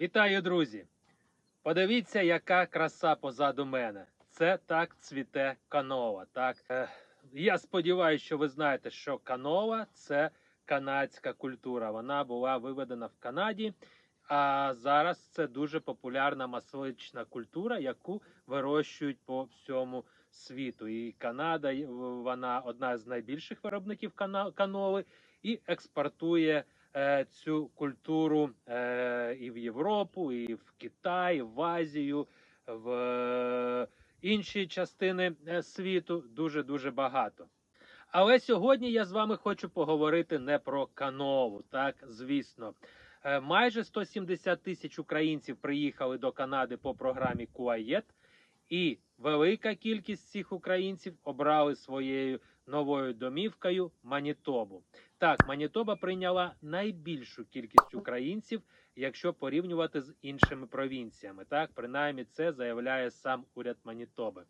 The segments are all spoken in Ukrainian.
Вітаю, друзі! Подивіться, яка краса позаду мене. Це так цвіте канова. Так? Е, я сподіваюся, що ви знаєте, що канова це канадська культура. Вона була виведена в Канаді, а зараз це дуже популярна масовична культура, яку вирощують по всьому світу. І Канада вона одна з найбільших виробників канови і експортує цю культуру е, і в Європу, і в Китай, і в Азію, в е, інші частини е, світу дуже дуже багато. Але сьогодні я з вами хочу поговорити не про канову, так звісно. Е, Майже 170 тисяч українців приїхали до Канади по програмі Куаєт, і велика кількість цих українців обрали своєю новою домівкою Манітобу. Так, Манітоба прийняла найбільшу кількість українців, якщо порівнювати з іншими провінціями. Так, принаймні це заявляє сам уряд Манітоби.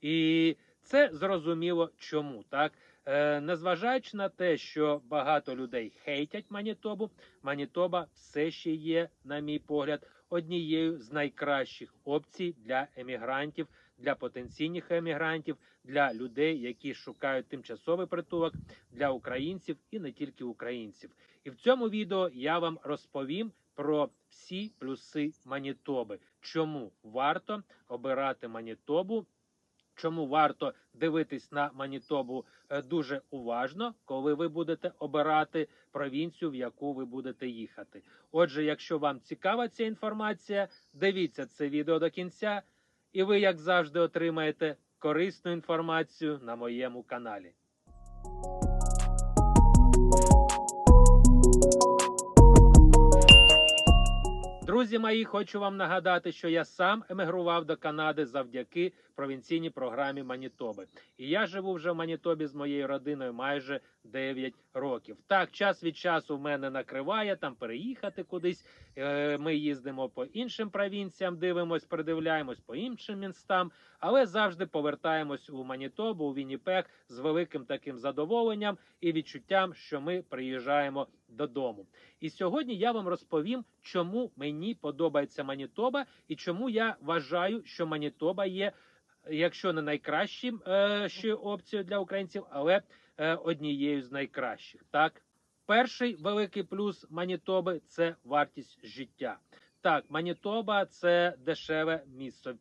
І це зрозуміло чому. Так, е, незважаючи на те, що багато людей хейтять Манітобу, Манітоба все ще є, на мій погляд, однією з найкращих опцій для емігрантів, для потенційних емігрантів, для людей, які шукають тимчасовий притулок, для українців і не тільки українців. І в цьому відео я вам розповім про всі плюси Манітоби, чому варто обирати Манітобу. Чому варто дивитись на Манітобу е, дуже уважно, коли ви будете обирати провінцію, в яку ви будете їхати? Отже, якщо вам цікава ця інформація, дивіться це відео до кінця, і ви, як завжди, отримаєте корисну інформацію на моєму каналі. Друзі мої, хочу вам нагадати, що я сам емігрував до Канади завдяки провінційній програмі Манітоби. І я живу вже в Манітобі з моєю родиною майже 9 років. Так, час від часу мене накриває там переїхати кудись. Е, Ми їздимо по іншим провінціям, дивимось, придивляємось по іншим містам, але завжди повертаємось у Манітобу, у Вінніпег з великим таким задоволенням і відчуттям, що ми приїжджаємо додому. І сьогодні я вам розповім, чому мені подобається Манітоба і чому я вважаю, що Манітоба є, якщо не найкращим е, опцією для українців, але е, однією з найкращих. Так, перший великий плюс Манітоби це вартість життя. Так, Манітоба це дешеве місце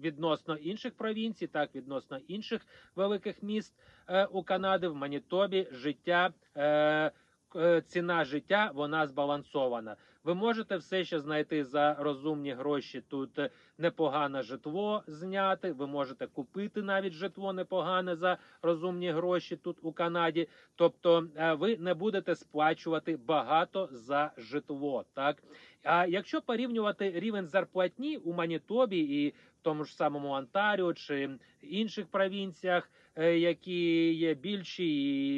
відносно інших провінцій, так відносно інших великих міст е, у Канади. В Манітобі життя. Е, е, ціна життя вона збалансована. Ви можете все ще знайти за розумні гроші тут е, непогане житло зняти. Ви можете купити навіть житло непогане за розумні гроші тут у Канаді. Тобто е, ви не будете сплачувати багато за житло. Так а якщо порівнювати рівень зарплатні у Манітобі і в тому ж самому Онтаріо чи інших провінціях, які є більші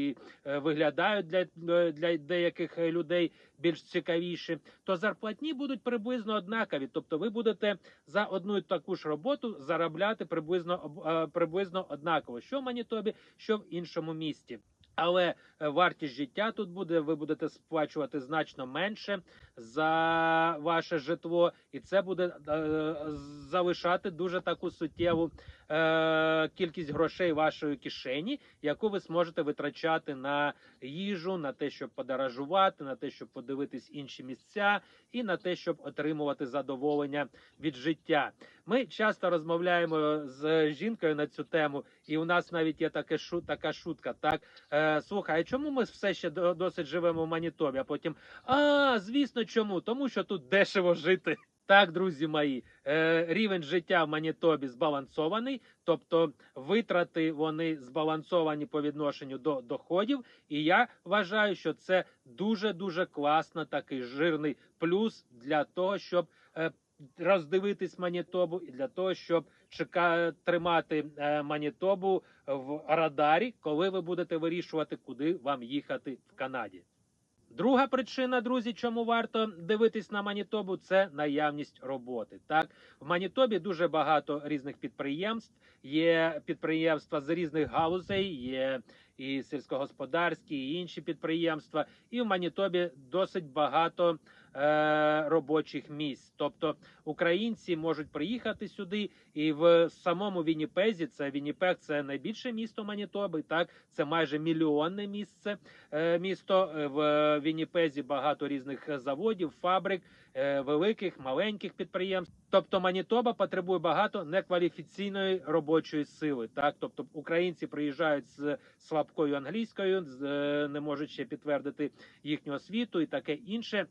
і е, виглядають для, е, для деяких е, людей більш цікавіші, то зарплатні будуть приблизно однакові. Тобто, ви будете за одну таку ж роботу заробляти приблизно е, приблизно однаково, що в Манітобі, що в іншому місті. Але е, вартість життя тут буде. Ви будете сплачувати значно менше за ваше житло, і це буде е, залишати дуже таку суттєву е, кількість грошей вашої кишені, яку ви зможете витрачати на їжу, на те, щоб подорожувати, на те, щоб подивитись інші місця, і на те, щоб отримувати задоволення від життя. Ми часто розмовляємо з жінкою на цю тему, і у нас навіть є таке шу, така шутка. Так е, слухай, а чому ми все ще досить живемо в Манітобі? А потім а звісно, чому? Тому що тут дешево жити. Так, друзі мої, е, рівень життя в Манітобі збалансований, тобто витрати вони збалансовані по відношенню до доходів. І я вважаю, що це дуже дуже класно, такий жирний плюс для того, щоб е, роздивитись Манітобу, і для того, щоб чека... тримати е, Манітобу в радарі, коли ви будете вирішувати, куди вам їхати в Канаді. Друга причина, друзі, чому варто дивитись на Манітобу, це наявність роботи. Так, в Манітобі дуже багато різних підприємств. Є підприємства з різних галузей, є і сільськогосподарські, і інші підприємства. І в Манітобі досить багато робочих місць. Тобто українці можуть приїхати сюди, і в самому Вінніпезі, це Вінніпег, це найбільше місто Манітоби. Так, це майже мільйонне місце е, місто. Е, В Вінніпезі багато різних е, заводів, фабрик, е, великих, маленьких підприємств. Тобто Манітоба потребує багато некваліфіційної робочої сили. Так, тобто українці приїжджають з слабкою англійською, е, не можуть ще підтвердити їхню освіту і таке інше.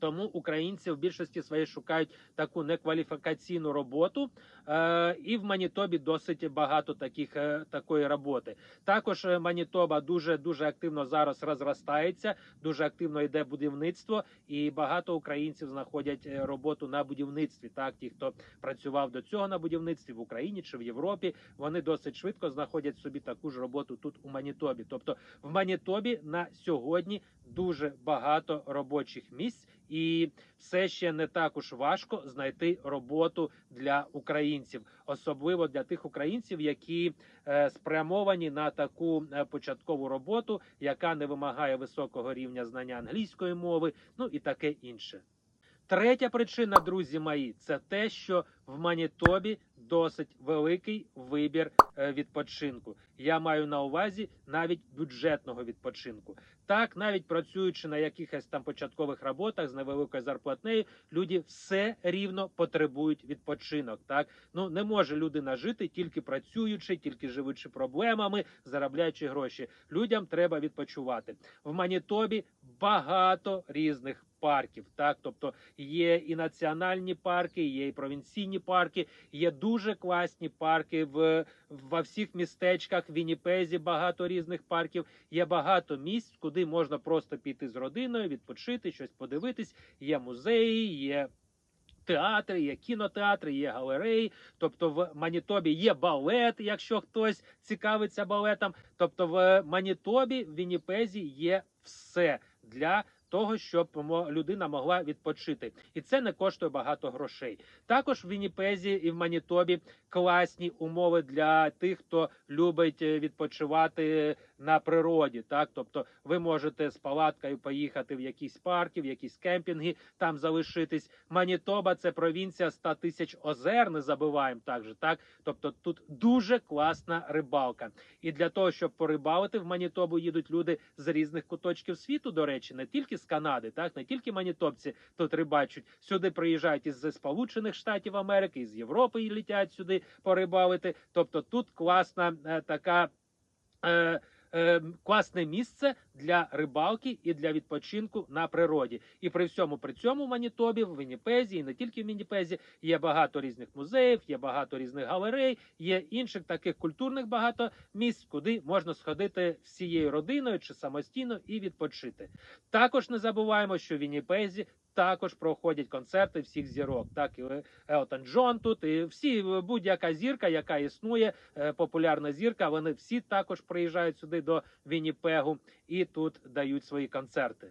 Тому українці в більшості своїй шукають таку некваліфікаційну роботу, е, і в Манітобі досить багато таких е, такої роботи. Також е, Манітоба дуже дуже активно зараз розростається, дуже активно йде будівництво, і багато українців знаходять е, роботу на будівництві. Так, ті, хто працював до цього на будівництві в Україні чи в Європі, вони досить швидко знаходять собі таку ж роботу тут у Манітобі. Тобто в Манітобі на сьогодні дуже багато робочих місць, і все ще не також важко знайти роботу для українців, особливо для тих українців, які е, спрямовані на таку е, початкову роботу, яка не вимагає високого рівня знання англійської мови, ну і таке інше. Третя причина, друзі мої, це те, що в Манітобі досить великий вибір е, відпочинку. Я маю на увазі навіть бюджетного відпочинку. Так, навіть працюючи на якихось там початкових роботах з невеликою зарплатнею, люди все рівно потребують відпочинок. Так ну не може людина жити тільки працюючи, тільки живучи проблемами, заробляючи гроші. Людям треба відпочивати в Манітобі. Багато різних парків. Так, тобто є і національні парки, є і провінційні парки, є дуже класні парки в во всіх містечках. В Вінніпезі багато різних парків. Є багато місць, куди можна просто піти з родиною, відпочити, щось подивитись. Є музеї, є. Театри, є кінотеатри, є галереї. Тобто в Манітобі є балет, якщо хтось цікавиться балетом. Тобто в Манітобі, в Вінніпезі є все для того, щоб людина могла відпочити, і це не коштує багато грошей. Також в Вінніпезі і в Манітобі класні умови для тих, хто любить е, відпочивати на природі. Так, тобто ви можете з палаткою поїхати в якісь парки, в якісь кемпінги, там залишитись. Манітоба це провінція 100 тисяч озер. Не забуваємо також. Так, тобто тут дуже класна рибалка. І для того, щоб порибалити в Манітобу, їдуть люди з різних куточків світу. До речі, не тільки з Канади, так не тільки манітопці тут рибачать. Сюди приїжджають із Сполучених Штатів Америки, із Європи і літять сюди порибалити. Тобто тут класна е, така. Е, е, Класне місце для рибалки і для відпочинку на природі, і при всьому при цьому в Манітобі, в Вінніпезі, і не тільки в Вінніпезі, є багато різних музеїв, є багато різних галерей, є інших таких культурних багато місць, куди можна сходити всією родиною чи самостійно і відпочити. Також не забуваємо, що в Вінніпезі також проходять концерти всіх зірок. Так і Елтон Джон тут, і всі будь-яка зірка, яка існує, е, популярна зірка. Вони всі також приїжджають сюди до Вінніпегу і тут дають свої концерти.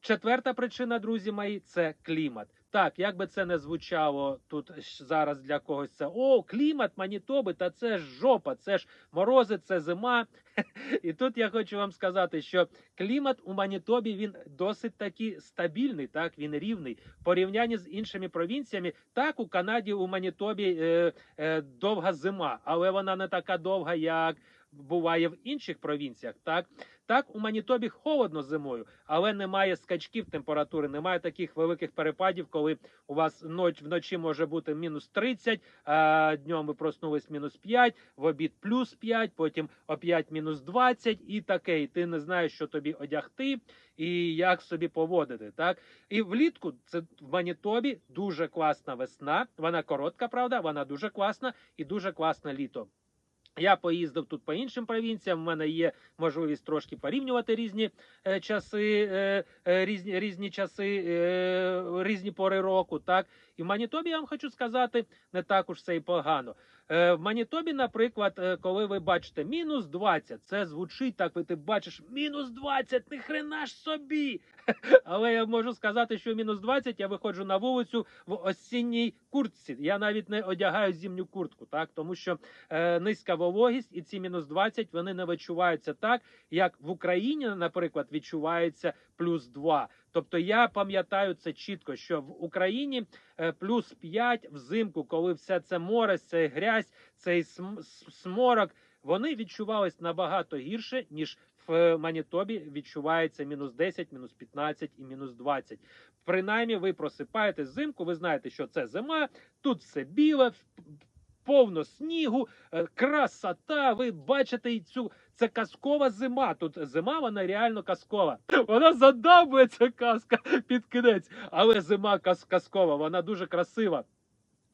Четверта причина, друзі мої, це клімат. Так, як би це не звучало тут зараз для когось, це о, клімат Манітоби, та це ж жопа, це ж морози, це зима. І тут я хочу вам сказати, що клімат у Манітобі він досить таки стабільний, так він рівний. В порівнянні з іншими провінціями, так у Канаді у Манітобі е, е, довга зима, але вона не така довга, як буває в інших провінціях. Так, так у Манітобі холодно зимою, але немає скачків температури, немає таких великих перепадів, коли у вас ноч вночі може бути мінус 30, а днем ви проснулись мінус 5, в обід плюс 5, потім опять мінус 20 і таке. І ти не знаєш, що тобі одягти і як собі поводити. Так і влітку це в Манітобі дуже класна весна. Вона коротка, правда, вона дуже класна і дуже класне літо. Я поїздив тут по іншим провінціям. в мене є можливість трошки порівнювати різні е, часи, е, е, різні різні часи, різні пори року. Так і в Манітобі я вам хочу сказати, не так уж все і погано. Е, в Манітобі, наприклад, е, коли ви бачите мінус 20, це звучить так. Ви ти бачиш мінус 20, ні хрена ж собі. Але я можу сказати, що мінус 20 я виходжу на вулицю в осінній куртці. Я навіть не одягаю зимню куртку, так тому що е, низька вологість і ці мінус 20 вони не відчуваються так, як в Україні, наприклад, відчувається плюс 2. Тобто я пам'ятаю це чітко, що в Україні е, плюс 5 взимку, коли все це море, цей грязь, цей сморок, вони відчувались набагато гірше, ніж в Манітобі відчувається мінус 10, мінус 15 і мінус 20. Принаймні, ви просипаєтесь взимку, ви знаєте, що це зима, тут все біле, повно снігу, е, красота. Ви бачите і цю. Це казкова зима. Тут зима, вона реально казкова. Вона задавує ця казка під кінець. Але зима каз- казкова, вона дуже красива.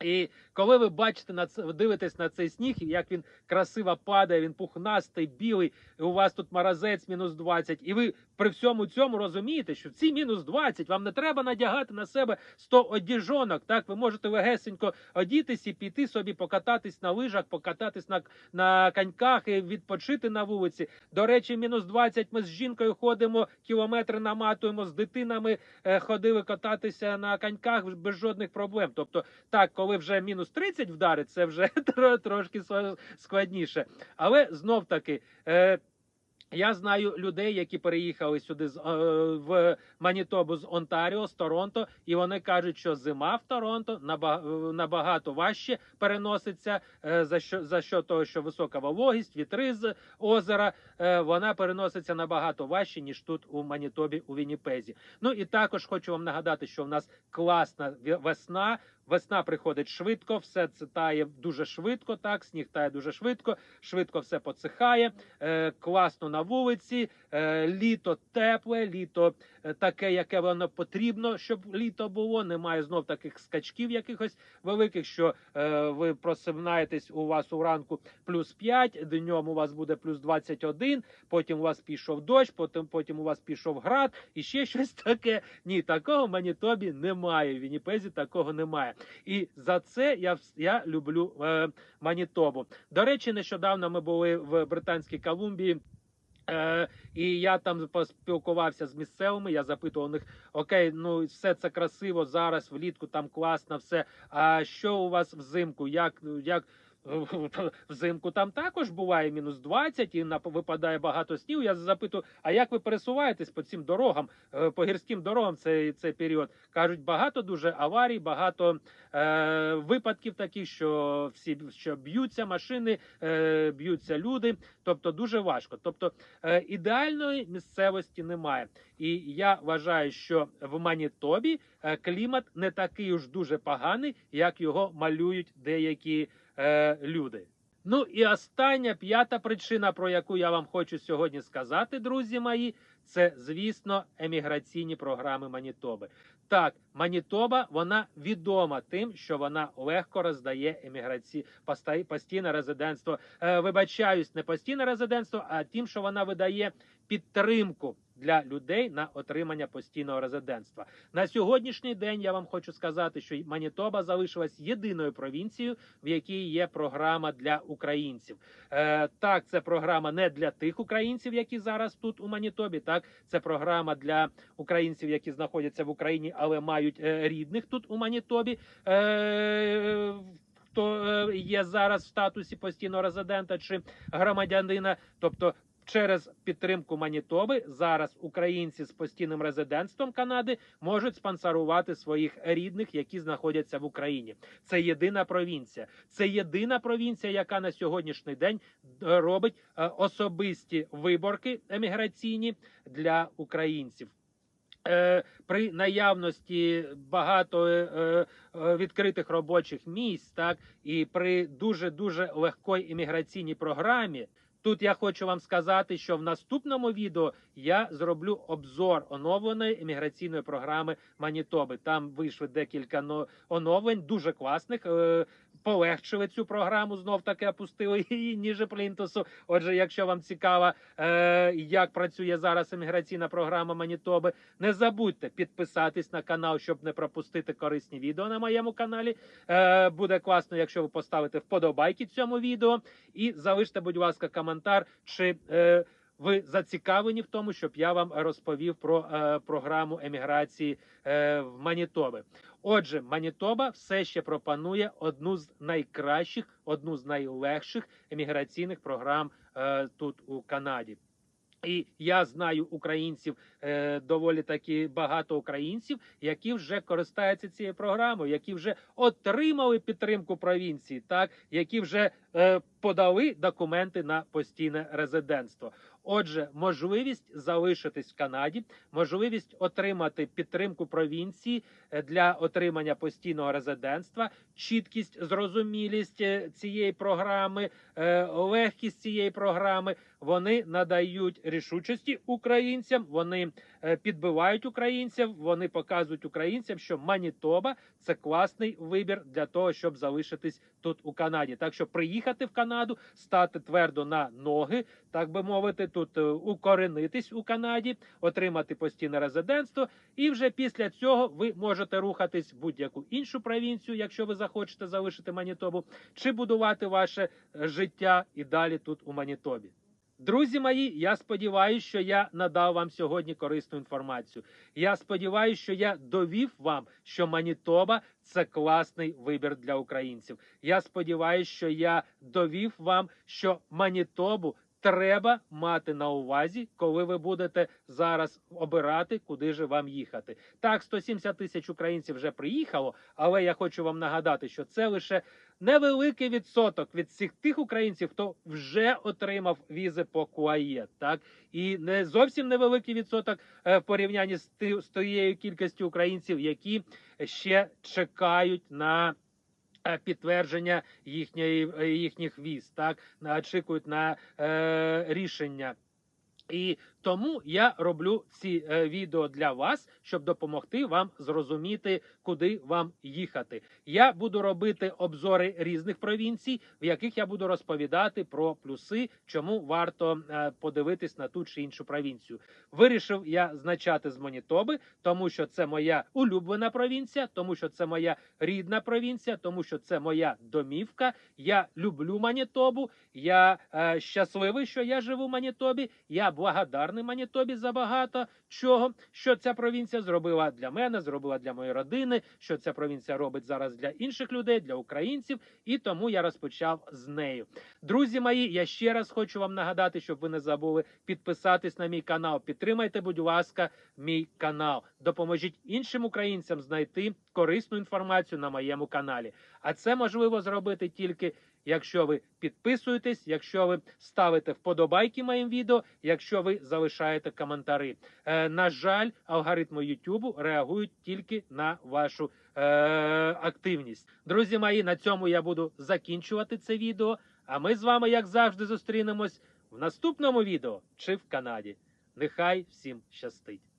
І коли ви бачите на це, дивитесь на цей сніг, як він красиво падає, він пухнастий, білий, і у вас тут морозець мінус 20, і ви при всьому цьому розумієте, що ці мінус 20 вам не треба надягати на себе 100 одіжонок. Так, ви можете легесенько одітись і піти собі покататись на лижах, покататись на, на коньках і відпочити на вулиці. До речі, мінус 20 ми з жінкою ходимо, кілометри наматуємо, з дитинами е, ходили кататися на коньках без жодних проблем. Тобто, так, коли вже мінус 30 вдарить, це вже трошки складніше. Але знов таки. Е, я знаю людей, які переїхали сюди з е, в Манітобу з Онтаріо, з Торонто, і вони кажуть, що зима в Торонто е, набагато важче переноситься е, за що за що того, що висока вологість, вітри з озера. Вона переноситься набагато важче ніж тут у Манітобі у Вінніпезі. Ну і також хочу вам нагадати, що в нас класна весна. Весна приходить швидко, все це тає дуже швидко. Так, сніг тає дуже швидко, швидко все поцихає. Е, класно на вулиці, е, літо тепле, літо таке, яке воно потрібно, щоб літо було. Немає знов таких скачків якихось великих, що е, ви просинаєтесь у вас уранку плюс 5, днем у вас буде плюс 21, потім у вас пішов дощ, потім, потім у вас пішов град і ще щось таке. Ні, такого в Манітобі немає. В Вінніпезі такого немає. І за це я, я люблю е, Манітобу. До речі, нещодавно ми були в Британській Колумбії. Е, і я там поспілкувався з місцевими. Я запитував них: окей, ну все це красиво зараз, влітку там класно, все. А що у вас взимку? Як, як взимку там також буває мінус 20 і випадає багато снігу. Я запитую, а як ви пересуваєтесь по цим дорогам, е, по гірським дорогам цей, цей період? Кажуть, багато дуже аварій, багато е, випадків таких, що всі що б'ються машини, е, б'ються люди. Тобто дуже важко. Тобто е, ідеальної місцевості немає. І я вважаю, що в Манітобі е, клімат не такий уж дуже поганий, як його малюють деякі е, люди. Ну і остання п'ята причина, про яку я вам хочу сьогодні сказати, друзі мої, це звісно еміграційні програми Манітоби. Так, Манітоба вона відома тим, що вона легко роздає еміграці постійне резидентство. Е, вибачаюсь, не постійне резидентство, а тим, що вона видає підтримку для людей на отримання постійного резидентства. На сьогоднішній день я вам хочу сказати, що Манітоба залишилась єдиною провінцією, в якій є програма для українців. Е, так, це програма не для тих українців, які зараз тут у Манітобі. Так, це програма для українців, які знаходяться в Україні, але мають е, рідних тут у Манітобі. Е, Хто е, є зараз в статусі постійного резидента чи громадянина, тобто через підтримку Манітоби зараз українці з постійним резидентством Канади можуть спонсорувати своїх рідних, які знаходяться в Україні. Це єдина провінція. Це єдина провінція, яка на сьогоднішній день робить е, особисті виборки еміграційні для українців. Е, При наявності багато е, відкритих робочих місць, так і при дуже дуже легкій імміграційній програмі. Тут я хочу вам сказати, що в наступному відео я зроблю обзор оновленої імміграційної програми Манітоби. Там вийшли декілька но- оновлень, дуже класних. Полегшили цю програму, знов таки опустили її ніже плінтусу. Отже, якщо вам цікаво, е, як працює зараз імміграційна програма Манітоби, не забудьте підписатись на канал, щоб не пропустити корисні відео на моєму каналі. Е, буде класно, якщо ви поставите вподобайки цьому відео і залиште, будь ласка, коментар, чи е, ви зацікавлені в тому, щоб я вам розповів про е, програму еміграції е, в Манітоби. Отже, Манітоба все ще пропонує одну з найкращих, одну з найлегших еміграційних програм е, тут у Канаді. І я знаю українців е, доволі таки багато українців, які вже користаються цією програмою, які вже отримали підтримку провінції, так які вже подали документи на постійне резидентство. Отже, можливість залишитись в Канаді, можливість отримати підтримку провінції е, для отримання постійного резидентства, чіткість, зрозумілість е, цієї програми, е, легкість цієї програми. Вони надають рішучості українцям. Вони е, підбивають українців. Вони показують українцям, що Манітоба це класний вибір для того, щоб залишитись тут у Канаді. Так що приїхати в Канаду, стати твердо на ноги, так би мовити, тут е, укоренитись у Канаді, отримати постійне резидентство, і вже після цього ви можете рухатись будь-яку іншу провінцію, якщо ви захочете залишити Манітобу, чи будувати ваше е, життя і далі тут у Манітобі. Друзі мої, я сподіваюся, що я надав вам сьогодні корисну інформацію. Я сподіваюся, що я довів вам, що Манітоба це класний вибір для українців. Я сподіваюся, що я довів вам, що Манітобу треба мати на увазі, коли ви будете зараз обирати, куди же вам їхати. Так, 170 тисяч українців вже приїхало, але я хочу вам нагадати, що це лише невеликий відсоток від всіх тих українців, хто вже отримав візи по КУАЄ, так і не зовсім невеликий відсоток е, в порівнянні з тією кількістю українців, які ще чекають на. Е, Підтвердження е, їхніх віз, так очікують на е, рішення. І тому я роблю ці е, відео для вас, щоб допомогти вам зрозуміти, куди вам їхати. Я буду робити обзори різних провінцій, в яких я буду розповідати про плюси, чому варто е, подивитись на ту чи іншу провінцію. Вирішив я значати з Монітоби, тому що це моя улюблена провінція, тому що це моя рідна провінція, тому що це моя домівка. Я люблю Манітобу. Я е, щасливий, що я живу в Манітобі. Я благодарний Манітобі за багато чого, що ця провінція зробила для мене, зробила для моєї родини, що ця провінція робить зараз для інших людей, для українців, і тому я розпочав з нею. Друзі мої, я ще раз хочу вам нагадати, щоб ви не забули підписатись на мій канал. Підтримайте, будь ласка, мій канал. Допоможіть іншим українцям знайти корисну інформацію на моєму каналі. А це можливо зробити тільки якщо ви підписуєтесь, якщо ви ставите вподобайки моїм відео, якщо ви залишаєте коментарі. Е, на жаль, алгоритми YouTube реагують тільки на вашу е, активність. Друзі мої, на цьому я буду закінчувати це відео. А ми з вами, як завжди, зустрінемось в наступному відео чи в Канаді. Нехай всім щастить!